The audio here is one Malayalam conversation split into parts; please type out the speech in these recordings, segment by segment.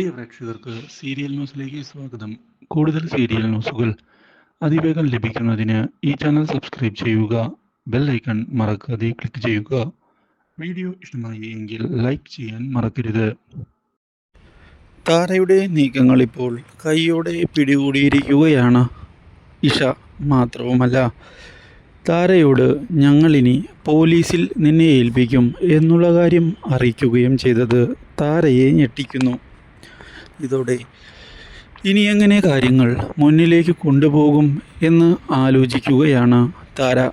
പ്രിയ പ്രേക്ഷകർക്ക് സീരിയൽ ന്യൂസിലേക്ക് സ്വാഗതം. കൂടുതൽ സീരിയൽ ന്യൂസുകൾ അതിവേഗം ലഭിക്കുന്നതിന് ഈ ചാനൽ സബ്സ്ക്രൈബ് ചെയ്യുക ബെൽ ഐക്കൺ മറക്കാതെ ക്ലിക്ക് ചെയ്യുക. വീഡിയോ ഇഷ്ടമായി എങ്കിൽ ലൈക്ക് ചെയ്യാൻ മറക്കരുത്. താരയുടെ നീക്കങ്ങൾ ഇപ്പോൾ കൈയോടെ പിടികൂടിയിരിക്കുകയാണ്. ഇഷ മാത്രവുമല്ല താരയോട് ഞങ്ങളിനി പോലീസിൽ നിന്നെ ഏൽപ്പിക്കും എന്നുള്ള കാര്യം അറിയിക്കുകയും ചെയ്തത് താരയെ ഞെട്ടിക്കുന്നു. ഇതോടെ. ഇനി എങ്ങനെ കാര്യങ്ങൾ മുന്നിലേക്ക് കൊണ്ടുപോകും എന്ന് ആലോചിക്കുകയാണ് താര.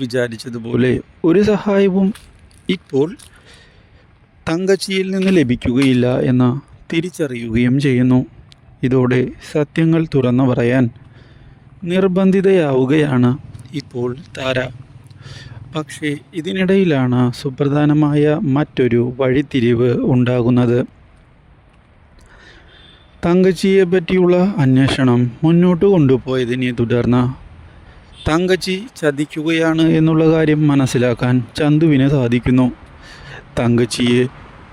വിചാരിച്ചതുപോലെ ഒരു സഹായവും ഇപ്പോൾ തങ്കച്ചിയിൽ നിന്ന് ലഭിക്കുകയില്ല എന്ന് തിരിച്ചറിയുകയും ചെയ്യുന്നു. ഇതോടെ സത്യങ്ങൾ തുറന്നു പറയാൻ നിർബന്ധിതയാവുകയാണ് ഇപ്പോൾ താര. പക്ഷേ ഇതിനിടയിലാണ് സുപ്രധാനമായ മറ്റൊരു വഴിത്തിരിവ് ഉണ്ടാകുന്നത്. തങ്കച്ചിയെ പറ്റിയുള്ള അന്വേഷണം മുന്നോട്ട് കൊണ്ടുപോയതിനെ തുടർന്ന് തങ്കച്ചി ചതിക്കുകയാണ് എന്നുള്ള കാര്യം മനസ്സിലാക്കാൻ ചന്തുവിനെ സാധിക്കുന്നു. തങ്കച്ചിയെ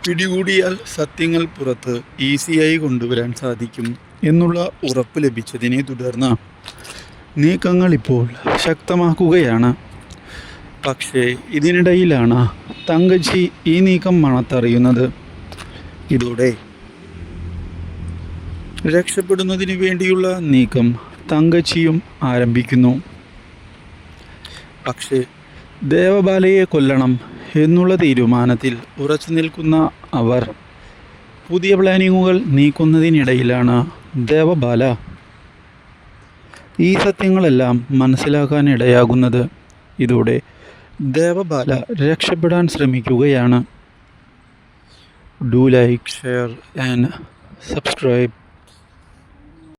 പിടികൂടിയാൽ സത്യങ്ങൾ പുറത്ത് ഈസിയായി കൊണ്ടുവരാൻ സാധിക്കും എന്നുള്ള ഉറപ്പ് ലഭിച്ചതിനെ തുടർന്ന് നീക്കങ്ങൾ ഇപ്പോൾ ശക്തമാക്കുകയാണ്. പക്ഷേ ഇതിനിടയിലാണ് തങ്കച്ചി ഈ നീക്കം മണത്തറിയുന്നത്. ഇതോടെ രക്ഷപ്പെടുന്നതിന് വേണ്ടിയുള്ള നീക്കം തങ്കച്ചിയും ആരംഭിക്കുന്നു. പക്ഷേ ദേവബാലയെ കൊല്ലണം എന്നുള്ള തീരുമാനത്തിൽ ഉറച്ചു നിൽക്കുന്ന അവർ പുതിയ പ്ലാനിങ്ങുകൾ നീക്കുന്നതിനിടയിലാണ് ദേവബാല ഈ സത്യങ്ങളെല്ലാം മനസ്സിലാക്കാനിടയാകുന്നത്. ഇതോടെ ദേവബാല രക്ഷപ്പെടാൻ ശ്രമിക്കുകയാണ്. Do like share and subscribe.